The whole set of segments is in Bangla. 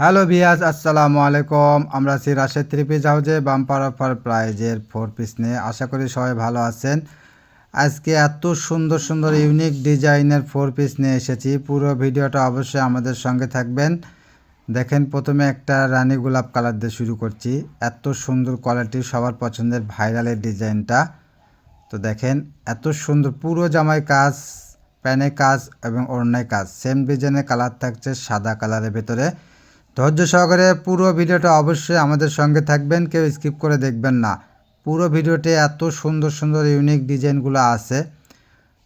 হ্যালো বিয়াজ আসসালামু আলাইকুম। আমরা আছি রাশেদ থ্রি পিস হাউজে বাম্পার অফার প্রাইজের ফোর পিস নিয়ে। আশা করি সবাই ভালো আছেন। আজকে এত সুন্দর সুন্দর, ইউনিক ডিজাইনের ফোর পিস নিয়ে এসেছি। পুরো ভিডিওটা অবশ্যই আমাদের সঙ্গে থাকবেন। দেখেন, প্রথমে একটা রানী গোলাপ কালার দিয়ে শুরু করছি। এত সুন্দর কোয়ালিটি, সবার পছন্দের ভাইরালের ডিজাইনটা। তো দেখেন, এত সুন্দর, পুরো জামাই কাজ, প্যানে কাজ এবং অন্যায় কাজ। সেম ডিজাইনের কালার থাকছে সাদা কালারের ভেতরে। ধৈর্য সহকারে পুরো ভিডিওটা অবশ্যই আমাদের সঙ্গে থাকবেন, কেউ স্কিপ করে দেখবেন না। পুরো ভিডিওতে এত সুন্দর সুন্দর, ইউনিক ডিজাইনগুলো আছে।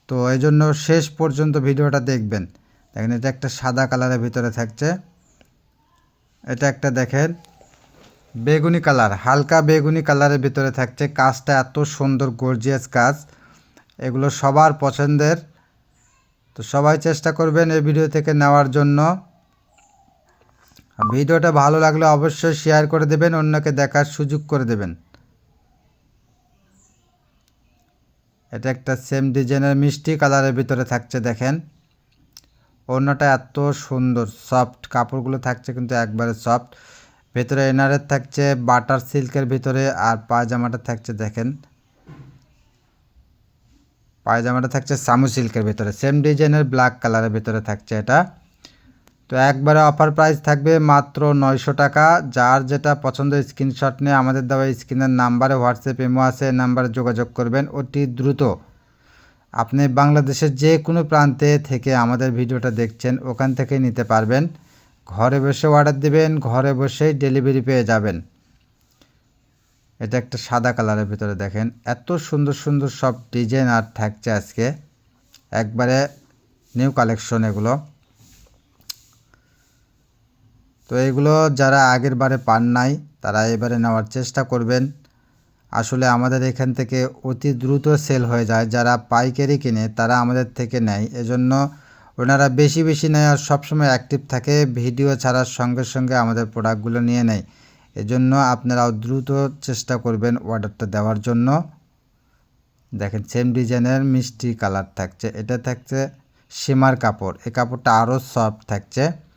তো এই জন্য শেষ পর্যন্ত ভিডিওটা দেখবেন। দেখেন, এটা একটা সাদা কালারের ভিতরে থাকছে। এটা একটা দেখেন, বেগুনি কালার, হালকা বেগুনি কালারের ভিতরে থাকছে। কাজটা এত সুন্দর গর্জিয়াস কাজ। এগুলো সবার পছন্দের। তো সবাই চেষ্টা করবেন এই ভিডিও থেকে নেওয়ার জন্য। ভিডিওটা ভালো লাগলে অবশ্যই শেয়ার করে দেবেন, অন্যকে দেখার সুযোগ করে দেবেন। এটা একটা সেম ডিজাইনের মিষ্টি কালারের ভিতরে থাকছে দেখেন। অন্যটা এত সুন্দর সফট কাপড়গুলো থাকছে কিন্তু একবারে সফট ভেতরে এনারের থাকছে বাটার সিল্কের ভিতরে আর পায়জামাটা থাকছে দেখেন। পায়জামাটা থাকছে সামু সিল্কের ভিতরে সেম ডিজাইনের ব্ল্যাক কালারের ভিতরে থাকছে এটা। তো একবারে অফার প্রাইস থাকবে মাত্র নয়শো টাকা। যার যেটা পছন্দ স্ক্রিনশট নিয়ে আমাদের দেওয়া স্ক্রিনের নাম্বারে হোয়াটসঅ্যাপ ইমো আছে নাম্বারে যোগাযোগ করবেন। অতি দ্রুত। আপনি বাংলাদেশের যে কোনো প্রান্তে থেকে আমাদের ভিডিওটা দেখছেন, ওখান থেকে নিতে পারবেন। ঘরে বসে অর্ডার দেবেন, ঘরে বসেই ডেলিভারি পেয়ে যাবেন। এটা একটা সাদা কালারের ভিতরে দেখেন। এত সুন্দর সুন্দর সব ডিজাইন আর থাকছে আজকে। একবারে নিউ কালেকশন এগুলো। তো এগুলো যারা আগের বারে পান নাই, তারা এবারে নেওয়ার চেষ্টা করবেন। আসলে আমাদের এখান থেকে অতি দ্রুত সেল হয়ে যায়। যারা পাইকারি কিনে, তারা আমাদের থেকে নেয়। এজন্য ওনারা বেশি বেশি নেয় আর সবসময় অ্যাক্টিভ থাকে। ভিডিও ছাড়ার সঙ্গে সঙ্গে আমাদের প্রোডাক্টগুলো নিয়ে নেয়। এজন্য আপনারাও দ্রুত চেষ্টা করবেন অর্ডারটা দেওয়ার জন্য। দেখেন সেম ডিজাইনের মিষ্টি কালার থাকছে। এটা থাকছে সীমার কাপড়। এই কাপড়টা আরও সফট থাকছে।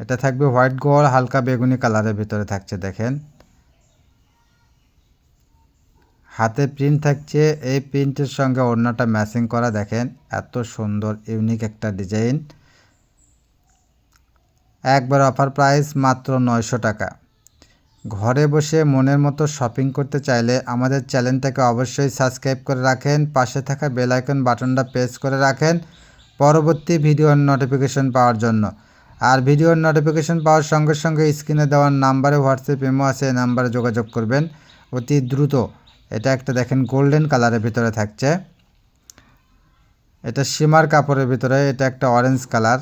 এটা থাকবে হোয়াইট গোল, হালকা বেগুনি কালারের ভিতরে থাকছে, দেখেন। হাতে প্রিন্ট থাকছে, এই প্রিন্টের সঙ্গে অন্যটা ম্যাচিং করা, দেখেন, এত সুন্দর, ইউনিক একটা ডিজাইন। একবার অফার প্রাইস মাত্র নয়শো টাকা। ঘরে বসে মনের মতো শপিং করতে চাইলে আমাদের চ্যানেলটাকে অবশ্যই সাবস্ক্রাইব করে রাখেন, পাশে থাকা বেলাইকন বাটনটা প্রেস করে রাখেন। পরবর্তী ভিডিওর নোটিফিকেশন পাওয়ার জন্য। আর ভিডিওর নোটিফিকেশন পাওয়ার সঙ্গে সঙ্গে স্ক্রিনে দেওয়ার নাম্বারে হোয়াটসঅ্যাপ ইমো আছে নাম্বারে যোগাযোগ করবেন। অতি দ্রুত। এটা একটা দেখেন গোল্ডেন কালারের ভিতরে থাকছে। এটা সীমার কাপড়ের ভিতরে, এটা একটা অরেঞ্জ কালার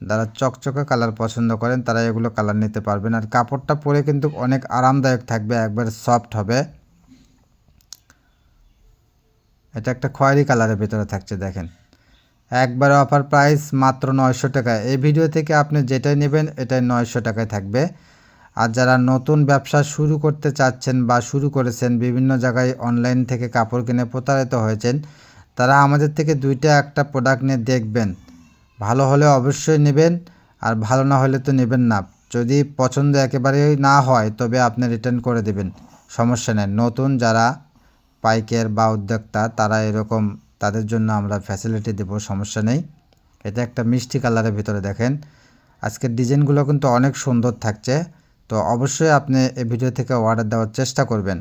যারা চকচকে কালার পছন্দ করেন, তারা এগুলো কালার নিতে পারবেন। আর কাপড়টা পরে কিন্তু অনেক আরামদায়ক থাকবে, একবার সফট হবে। এটা একটা খয়েরি কালারের ভিতরে থাকছে, দেখেন। একবার অফার প্রাইস মাত্র নয়শো টাকা এই ভিডিও থেকে আপনি যেটাই নেবেন, এটাই নয়শো টাকায় থাকবে। আর যারা নতুন ব্যবসা শুরু করতে চাচ্ছেন বা শুরু করেছেন, বিভিন্ন জায়গায় অনলাইন থেকে কাপড় কিনে প্রতারিত হয়েছেন, তারা আমাদের থেকে দুইটা একটা প্রোডাক্ট নিয়ে দেখবেন। ভালো হলে অবশ্যই নেবেন, আর ভালো না হলে তো নেবেন না। যদি পছন্দ একেবারেই না হয়, তবে আপনি রিটার্ন করে দেবেন। সমস্যা নেই। নতুন যারা পাইকার বা উদ্যোক্তা, তারা এরকম তাদের জন্য আমরা ফ্যাসিলিটি দেবো, সমস্যা নেই। এটা একটা মিষ্টি কালারের ভিতরে দেখেন। আজকের ডিজাইনগুলো কিন্তু অনেক সুন্দর থাকছে। তো অবশ্যই আপনি এই ভিডিও থেকে অর্ডার দেওয়ার চেষ্টা করবেন।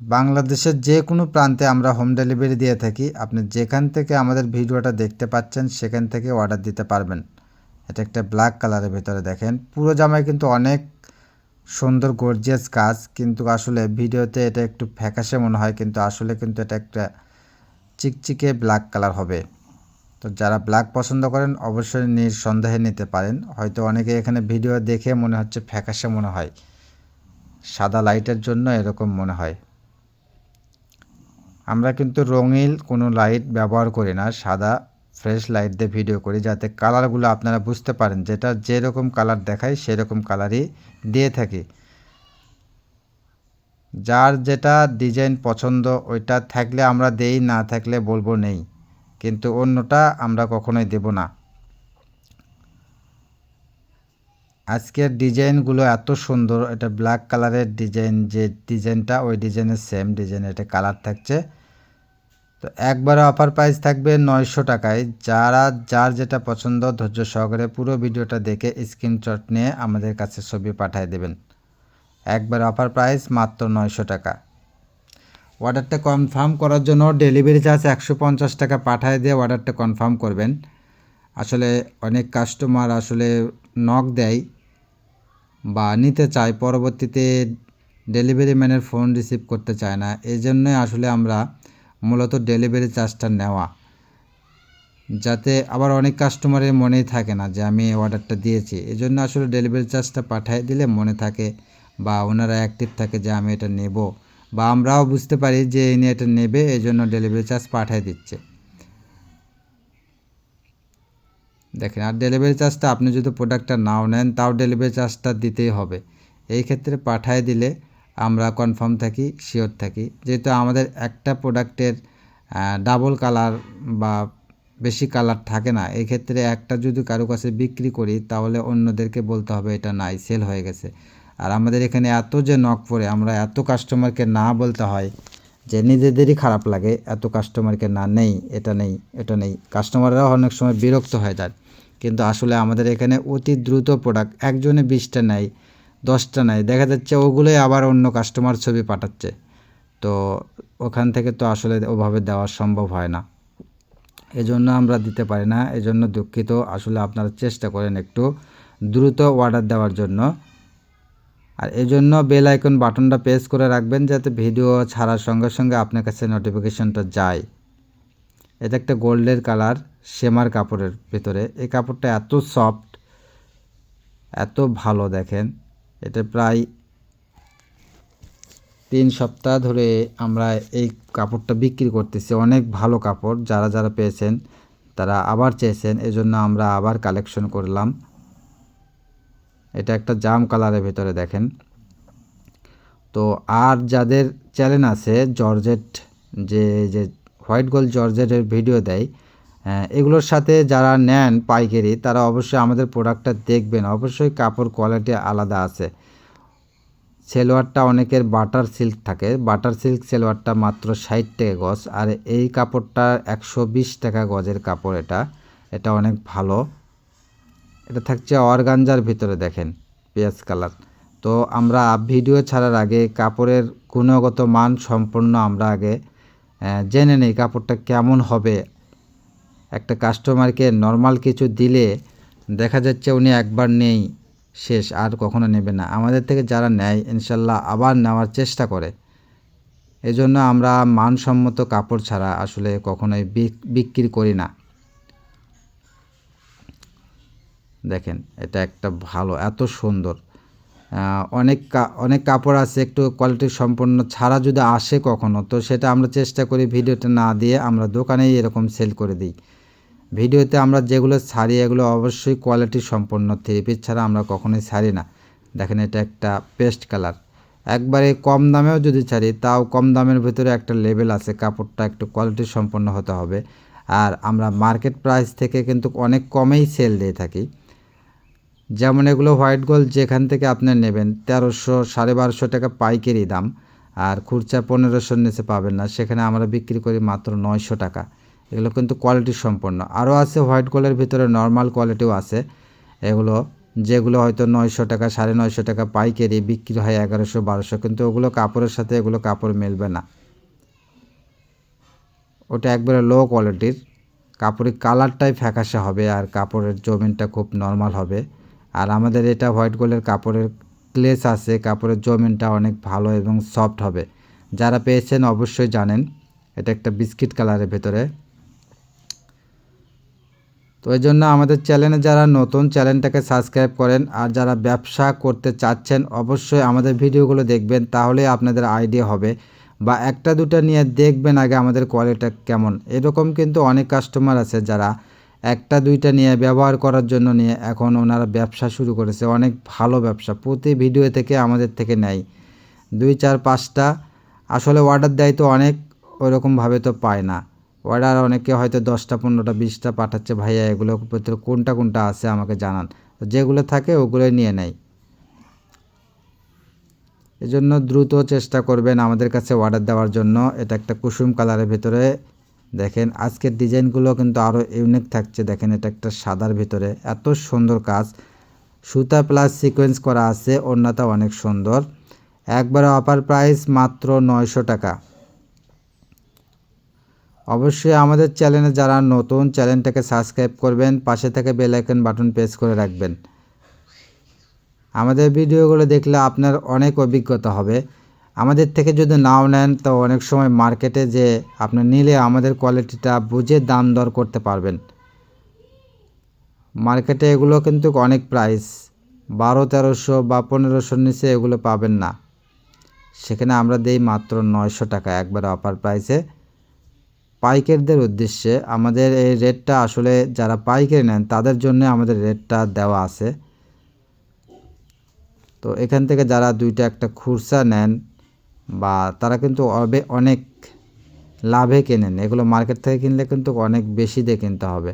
বাংলাদেশের যে কোনো প্রান্তে আমরা হোম ডেলিভারি দিয়ে থাকি। আপনি যেখান থেকে আমাদের ভিডিওটা দেখতে পাচ্ছেন, সেখান থেকে অর্ডার দিতে পারবেন। এটা একটা ব্ল্যাক কালারের ভিতরে দেখেন। পুরো জামায় কিন্তু অনেক সুন্দর গর্জিয়াস কাজ। কিন্তু আসলে ভিডিওতে এটা একটু ফ্যাকাশে মনে হয়। কিন্তু আসলে কিন্তু এটা একটা চিকচিকে ব্ল্যাক কালার হবে। তো যারা ব্ল্যাক পছন্দ করেন, অবশ্যই নিঃসন্দেহে নিতে পারেন। হয়তো অনেকে এখানে ভিডিও দেখে মনে হচ্ছে ফ্যাকাশে মনে হয়। সাদা লাইটের জন্য এরকম মনে হয়। আমরা কিন্তু রঙিল কোনো লাইট ব্যবহার করি না। সাদা, ফ্রেশ লাইট দিয়ে ভিডিও করি যাতে কালারগুলো আপনারা বুঝতে পারেন। যেটা যেরকম কালার দেখায়, সেরকম কালারই দিয়ে থাকি। যার যেটা ডিজাইন পছন্দ, ওইটা থাকলে আমরা দেই, না থাকলে বলব নেই। কিন্তু অন্যটা আমরা কখনোই দেব না। আজকের ডিজাইনগুলো এত সুন্দর, এটা ব্ল্যাক কালারের ডিজাইন, যে ডিজাইনটা ওই ডিজাইনের সেম ডিজাইন এটা কালার থাকছে। তো একবারে অফার প্রাইস থাকবে নয়শো টাকায়। যারা, যার যেটা পছন্দ ধৈর্য সহকারে পুরো ভিডিওটা দেখে স্ক্রিনশট নিয়ে আমাদের কাছে ছবি পাঠিয়ে দেবেন। একবার অফার প্রাইস মাত্র নয়শো টাকা। অর্ডারটা কনফার্ম করার জন্য ডেলিভারি চার্জ একশো পঞ্চাশ টাকা পাঠিয়ে দিয়ে অর্ডারটা কনফার্ম করবেন। আসলে অনেক কাস্টমার আসলে নক দেয় বা নিতে চায়, পরবর্তীতে ডেলিভারি ম্যানের ফোন রিসিভ করতে চায় না। এই জন্যই আসলে আমরা মূলত ডেলিভারি চার্জটা নেওয়া। যাতে আবার অনেক কাস্টমারের মনেই থাকে না যে আমি অর্ডারটা দিয়েছি। এই জন্য আসলে ডেলিভারি চার্জটা পাঠিয়ে দিলে মনে থাকে বা ওনারা অ্যাক্টিভ থাকে যে আমি এটা নেব বা আমরাও বুঝতে পারি যে ইনি এটা নেবে এই জন্য ডেলিভারি চার্জ পাঠিয়ে দিচ্ছে। দেখেন, আর ডেলিভারি চার্জটা আপনি যদি প্রোডাক্টটা নাও নেন, তাও ডেলিভারি চার্জটা দিতেই হবে। এই ক্ষেত্রে পাঠায় দিলে আমরা কনফার্ম থাকি শিওর থাকি। যেহেতু আমাদের একটা প্রোডাক্টের ডাবল কালার বা বেশি কালার থাকে না, এই ক্ষেত্রে একটা যদি কারও কাছে বিক্রি করি, তাহলে অন্যদেরকে বলতে হবে এটা নাই সেল হয়ে গেছে। আর আমাদের এখানে এত যে নক পড়ে, আমরা এত কাস্টমারকে না বলতে হয় যে নিজেদেরই খারাপ লাগে, এত কাস্টমারকে না, নেই, এটা নেই এটা নেই। কাস্টমাররাও অনেক সময় বিরক্ত হয়ে যায়। কিন্তু আসলে আমাদের এখানে অতি দ্রুত প্রোডাক্ট একজনে বিশটা নেয়, দশটা নেয়, দেখা যাচ্ছে ওগুলোই আবার অন্য কাস্টমার ছবি পাঠাচ্ছে। তো ওখান থেকে তো আসলে ওভাবে দেওয়া সম্ভব হয় না। এজন্য আমরা দিতে পারি না, এজন্য দুঃখিত। আসলে আপনারা চেষ্টা করেন একটু দ্রুত অর্ডার দেওয়ার জন্য। আর এই জন্য বেল আইকন বাটনটা প্রেস করে রাখবেন যাতে ভিডিও ছাড়ার সঙ্গে সঙ্গে আপনার কাছে নোটিফিকেশনটা যায়। এটা একটা গোল্ডের কালার সেমার কাপড়ের ভেতরে। এই কাপড়টা এত সফট এত ভালো দেখেন। এটা প্রায় তিন সপ্তাহ ধরে আমরা এই কাপড়টা বিক্রি করতেছি। অনেক ভালো কাপড়, যারা যারা পেয়েছেন, তারা আবার চেয়েছেন। এজন্য আমরা আবার কালেকশন করলাম। এটা একটা জাম কালারের ভেতরে দেখেন। তো আর যাদের চ্যানেল আছে, জর্জেট যে যে হোয়াইট গোল্ড জর্জেটের ভিডিও দেয় এগুলোর সাথে যারা নেন পাইকারি, তারা অবশ্যই আমাদের প্রোডাক্টটা দেখবেন। অবশ্যই কাপড় কোয়ালিটি আলাদা আছে। সেলোয়ারটা অনেকের বাটার সিল্ক থাকে। বাটার সিল্ক সেলোয়ারটা মাত্র ষাট টাকা গজ। আর এই কাপড়টা একশো বিশ টাকা গজের কাপড় এটা। এটা অনেক ভালো। এটা থাকছে অর্গানজার ভিতরে দেখেন, পেঁয়াজ কালার। তো আমরা ভিডিও ছাড়ার আগে কাপড়ের গুণগত মান সম্পূর্ণ আমরা আগে জেনে নিই কাপড়টা কেমন হবে। একটা কাস্টমারকে নর্মাল কিছু দিলে দেখা যাচ্ছে উনি একবার নেই, শেষ, আর কখনো নেবে না। আমাদের থেকে যারা নেয়, ইনশাল্লাহ আবার নেওয়ার চেষ্টা করে। এজন্য আমরা মানসম্মত কাপড় ছাড়া আসলে কখনোই বিক্রি করি না। দেখেন, এটা একটা ভালো, এত সুন্দর। অনেক অনেক কাপড় আছে, একটু কোয়ালিটি সম্পন্ন ছাড়া যদি আসে কখনো, তো সেটা আমরা চেষ্টা করি ভিডিওটা না দিয়ে আমরা দোকানেই এরকম সেল করে দিই। ভিডিওতে আমরা যেগুলো ছাড়ি, এগুলো অবশ্যই কোয়ালিটি সম্পন্ন থ্রি পিস ছাড়া আমরা কখনোই ছাড়ি না। দেখেন, এটা একটা পেস্ট কালার একবারে কম দামেও যদি ছাড়ি, তাও কম দামের ভিতরে একটা লেভেল আছে, কাপড়টা একটু কোয়ালিটি সম্পন্ন হতে হবে। আর আমরা মার্কেট প্রাইস থেকে কিন্তু অনেক কমেই সেল দিয়ে থাকি। যেমন এগুলো হোয়াইট গোল্ড যেখান থেকে আপনি নেবেন, তেরোশো, সাড়ে বারোশো টাকা পাইকারি দাম। আর খুরচা পনেরোশোর নিচে পাবেন না, সেখানে আমরা বিক্রি করি মাত্র নয়শো টাকা। এগুলো কিন্তু কোয়ালিটি সম্পন্ন। আরও আছে হোয়াইট গোল্ডের ভিতরে নর্মাল কোয়ালিটিও আছে। এগুলো যেগুলো হয়তো নয়শো টাকা, সাড়ে নয়শো টাকা পাইকারি বিক্রি হয় এগারোশো, বারোশো, কিন্তু ওগুলো কাপড়ের সাথে এগুলো কাপড় মেলবে না। ওটা একবারে লো কোয়ালিটির কাপড়ের কালারটাই ফ্যাকাশে হবে আর কাপড়ের জমিনটা খুব নর্মাল হবে। আর আমাদের এটা হোয়াইট গোল্ডের কাপড়ের ক্লেস আছে, কাপড়ের জমিনটা অনেক ভালো এবং সফট হবে। যারা পেয়েছেন অবশ্যই জানেন, এটা একটা বিস্কিট কালারের ভেতরে। তো এই জন্য আমাদের চ্যানেলে যারা নতুন, চ্যানেলটাকে সাবস্ক্রাইব করেন। আর যারা ব্যবসা করতে চাচ্ছেন, অবশ্যই আমাদের ভিডিওগুলো দেখবেন, তাহলে আপনাদের আইডিয়া হবে। বা একটা দুটা নিয়ে দেখবেন আগে আমাদের কোয়ালিটি কেমন। এরকম কিন্তু অনেক কাস্টমার আছে যারা একটা, দুইটা নিয়ে ব্যবহার করার জন্য নিয়ে এখন ওনারা ব্যবসা শুরু করেছে। অনেক ভালো ব্যবসা। প্রতি ভিডিও থেকে আমাদের থেকে নেয়। দুই, চার, পাঁচটা। আসলে অর্ডার দেয় তো অনেক, ওইরকমভাবে তো পায় না। অর্ডার অনেকে হয়তো দশটা, পনেরোটা, বিশটা পাঠাচ্ছে, ভাইয়া এগুলোর ভিতরে কোনটা কোনটা আছে? আমাকে জানান। যেগুলো থাকে ওগুলোই নিয়ে নেয়। এজন্য দ্রুত চেষ্টা করবেন আমাদের কাছে অর্ডার দেওয়ার জন্য। এটা একটা কুসুম কালারের ভিতরে দেখেন, আজকের ডিজাইনগুলো কিন্তু আরও ইউনিক থাকছে। দেখেন, এটা একটা সাদার ভিতরে। এত সুন্দর কাজ। সুতা প্লাস সিকোয়েন্স করা আছে, ওড়নাটা অনেক সুন্দর। একবারে অফার প্রাইস মাত্র নয়শো টাকা। অবশ্যই আমাদের চ্যানেলে যারা নতুন চ্যানেলটাকে সাবস্ক্রাইব করবেন, পাশে থেকে বেল আইকন বাটন প্রেস করে রাখবেন। আমাদের ভিডিওগুলো দেখলে আপনার অনেক অভিজ্ঞতা হবে। আমাদের থেকে যদি নাও নেন, তো অনেক সময় মার্কেটে যে আপনি নিলে আমাদের কোয়ালিটিটা বুঝে দাম দর করতে পারবেন। মার্কেটে এগুলো কিন্তু অনেক প্রাইস বারো, তেরোশো বা পনেরোশোর নিচে এগুলো পাবেন না। সেখানে আমরা দেই মাত্র নয়শো টাকা একবার অফার প্রাইসে পাইকারদের উদ্দেশ্যে আমাদের এই রেটটা আসলে যারা পাইকারি নেন, তাদের জন্য আমাদের রেটটা দেওয়া আছে। তো এখান থেকে যারা দুইটা একটা খুরসা নেন বা তারা কিন্তু অনেক লাভে কেনেন। এগুলো মার্কেট থেকে কিনলে কিন্তু অনেক বেশি দিয়ে কিনতে হবে।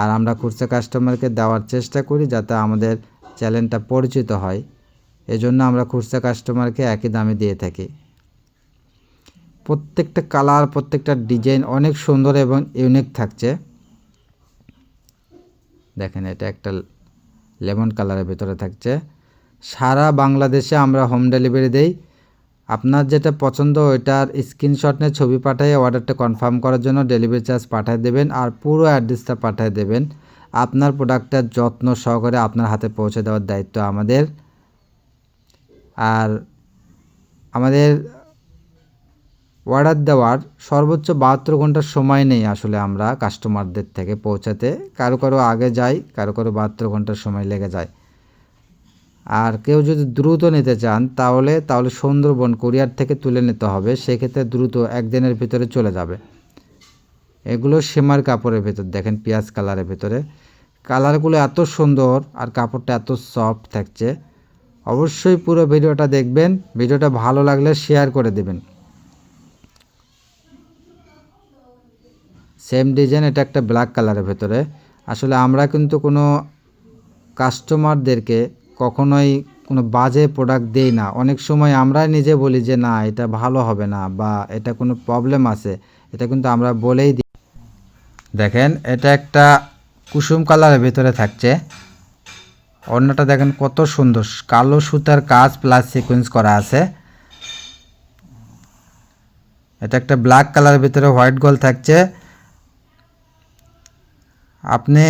আর আমরা খুচরা কাস্টমারকে দেওয়ার চেষ্টা করি যাতে আমাদের চ্যানেলটা পরিচিত হয়। এজন্য আমরা খুচরা কাস্টমারকে একই দামে দিয়ে থাকি। প্রত্যেকটা কালার প্রত্যেকটা ডিজাইন অনেক সুন্দর এবং ইউনিক থাকছে। দেখেন এটা একটা লেমন কালারের ভিতরে থাকছে। সারা বাংলাদেশে আমরা হোম ডেলিভারি দেই। আপনার যেটা পছন্দ, ওইটার স্ক্রিনশট নিয়ে ছবি পাঠিয়ে অর্ডারটা কনফার্ম করার জন্য ডেলিভারি চার্জ পাঠিয়ে দেবেন আর পুরো অ্যাড্রেসটা পাঠিয়ে দেবেন। আপনার প্রোডাক্টটার যত্ন সহকারে আপনার হাতে পৌঁছে দেওয়ার দায়িত্ব আমাদের। আর আমাদের অর্ডার দেওয়ার সর্বোচ্চ বাহাত্তর ঘণ্টার সময় নেই আসলে আমরা কাস্টমারদের থেকে পৌঁছাতে। কারও কারও আগে যাই কারও কারও বাহাত্তর ঘণ্টার সময় লেগে যায়। আর কেউ যদি দ্রুত নিতে চান, তাহলে তাহলে সুন্দরবন কোরিয়ার থেকে তুলে নিতে হবে। সেক্ষেত্রে দ্রুত একদিনের ভিতরে চলে যাবে। এগুলো সেমার কাপড়ের ভেতর, দেখেন পেঁয়াজ কালারের ভেতরে। কালারগুলো এত সুন্দর আর কাপড়টা এত সফট থাকছে। অবশ্যই পুরো ভিডিওটা দেখবেন। ভিডিওটা ভালো লাগলে শেয়ার করে দেবেন। সেম ডিজাইন, এটা একটা ব্ল্যাক কালারের ভেতরে। আসলে আমরা কিন্তু কোনো কাস্টমারদেরকে কখনোই কোনো বাজে প্রোডাক্ট দেই না। অনেক সময় আমরাই নিজে বলি যে, না, এটা ভালো হবে না বা এটা কোনো প্রবলেম আছে। এটা কিন্তু আমরা বলেই দিই। দেখেন, এটা একটা কুসুম কালারের ভেতরে থাকছে। অন্যটা দেখেন কত সুন্দর। কালো সুতার কাজ প্লাস সিকোয়েন্স করা আছে। এটা একটা ব্ল্যাক কালারের ভিতরে হোয়াইট গোল থাকছে। আপনি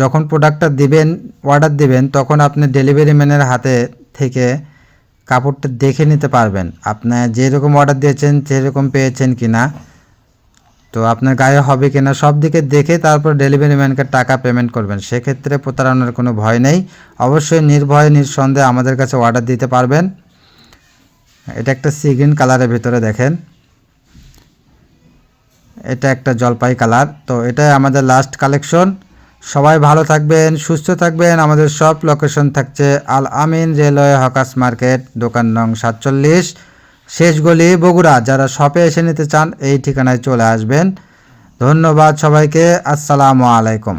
যখন প্রোডাক্টটা দিবেন অর্ডার দিবেন, তখন আপনি ডেলিভারি ম্যানের হাতে থেকে কাপড়টা দেখে নিতে পারবেন। আপনার যেরকম অর্ডার দিয়েছেন, সেরকম পেয়েছেন কি না তো আপনার গায়ে হবে কিনা, সব দিকে দেখে তারপর ডেলিভারি ম্যানকে টাকা পেমেন্ট করবেন। সেক্ষেত্রে প্রতারণার কোনো ভয় নেই। অবশ্যই নির্ভয়ে, নিঃসন্দেহে আমাদের কাছে অর্ডার দিতে পারবেন। এটা একটা সিগ্রিন কালারের ভিতরে দেখেন। এটা একটা জলপাই কালার তো এটাই আমাদের লাস্ট কালেকশন সবাই ভালো থাকবেন, সুস্থ থাকবেন। আমাদের সব লোকেশন থাকছে Al Amin railway hawkers market, দোকান নং সাতচল্লিশ। শেষ গলি বগুড়া। যারা শপে এসে নিতে চান, এই ঠিকানায় চলে আসবেন। ধন্যবাদ সবাইকে। আসসালামু আলাইকুম।